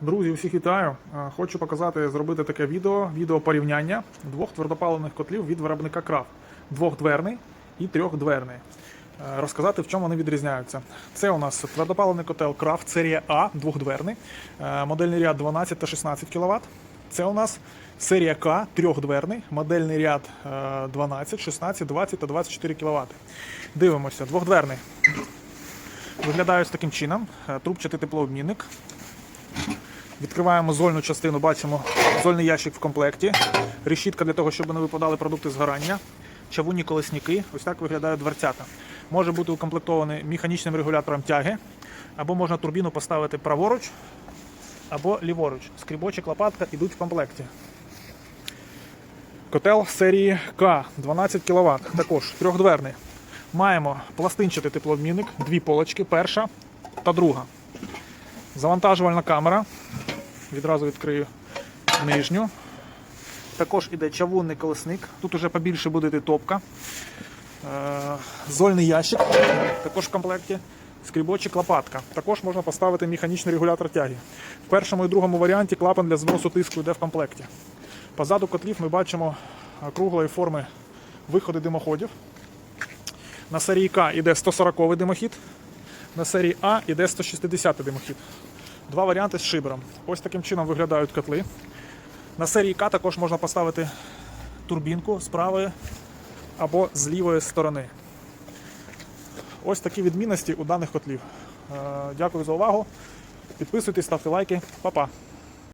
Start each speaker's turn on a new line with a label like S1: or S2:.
S1: Друзі, всіх вітаю. Е, Хочу показати, зробити таке відео, відео порівняння двох твердопаливних котлів від виробника Краф. Двохдверний і трьохдверний. Е, Розказати, в чому вони відрізняються. Це у нас твердопаливний котел Крафт серія А, двохдверний, Е, модельний ряд 12 та 16 кВт. Це у нас серія К, трьохдверний, модельний ряд е, 12, 16, 20 та 24 кВт. Дивимося, двохдверний. Виглядає ось таким чином. Трубчатий теплообмінник. Відкриваємо зольну частину, бачимо зольний ящик в комплекті, решітка для того, щоб не випадали продукти згорання, чавунні колесники. Ось так виглядають дверцята. Може бути укомплектований механічним регулятором тяги, або можна турбіну поставити праворуч або ліворуч. Скрібочок, лопатка йдуть в комплекті. Котел серії К 12 кВт, також трьохдверний. Маємо пластинчатий теплообмінник, дві полочки, перша та друга. Завантажувальна камера. Відразу відкрию нижню. Також іде чавунний колесник. Тут уже побільше буде йти топка. Е, Зольний ящик, також в комплекті. Скрібочок, лопатка. Також можна поставити механічний регулятор тяги. В першому і другому варіанті клапан для зносу тиску йде в комплекті. Позаду котлів ми бачимо круглої форми виходи димоходів. На серії К йде 140 димохід, на серії А йде 160 димохід. Два варіанти з шибером. Ось таким чином виглядають котли. На серії К також можна поставити турбінку з правої або з лівої сторони. Ось такі відмінності у даних котлів. Е, Дякую за увагу. Підписуйтесь, ставте лайки. Па-па.